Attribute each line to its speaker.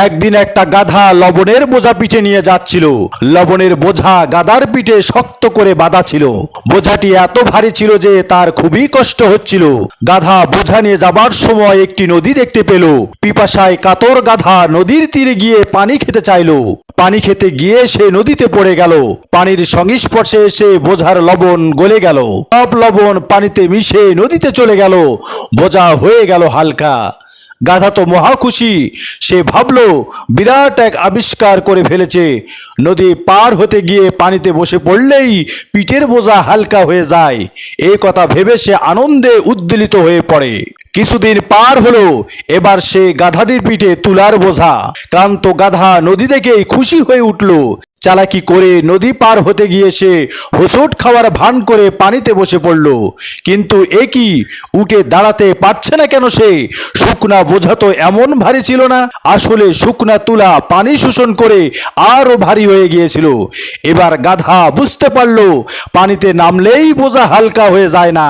Speaker 1: একদিন একটা গাধা লবণের বোঝা পিঠে নিয়ে যাচ্ছিল। লবণের বোঝা গাধার পিঠে শক্ত করে বাঁধা ছিল। বোঝাটি এত ভারী ছিল যে তার খুবই কষ্ট হচ্ছিল। গাধা বোঝা নিয়ে যাবার সময় একটি নদী দেখতে পেল। পিপাসায় কাতর গাধা নদীর তীরে গিয়ে পানি খেতে চাইলো। পানি খেতে গিয়ে সে নদীতে পড়ে গেল। পানির সংস্পর্শে এসে বোঝার লবণ গলে গেল। সব লবণ পানিতে মিশে নদীতে চলে গেল। বোঝা হয়ে গেল হালকা। গাধা তো মহা খুশি। সে ভাবলো, বিরাট এক আবিষ্কার করে ফেলেছে। নদী পার হতে গিয়ে পানিতে বসে পড়লেই পিঠের বোঝা হালকা হয়ে যায়। এই কথা ভেবে সে আনন্দে উদ্বেলিত হয়ে পড়ে। কিছুদিন পার হলো, এবার সে গাধাদের পিঠে তুলার বোঝা। ক্লান্ত গাধা নদী দেখেই খুশি হয়ে উঠল। চালাকি করে নদী পার হতে গিয়ে সে হোসট খাওয়ার ভান করে পানিতে বসে পড়ল। কিন্তু এ কি? উঠে দাঁড়াতে পারছে না কেন সে? শুকনা বোঝা তো এমন ভারী ছিল না। আসলে শুকনা তুলা পানি শোষণ করে আরও ভারী হয়ে গিয়েছিল। এবার গাধা বুঝতে পারল, পানিতে নামলেই বোঝা হালকা হয়ে যায় না।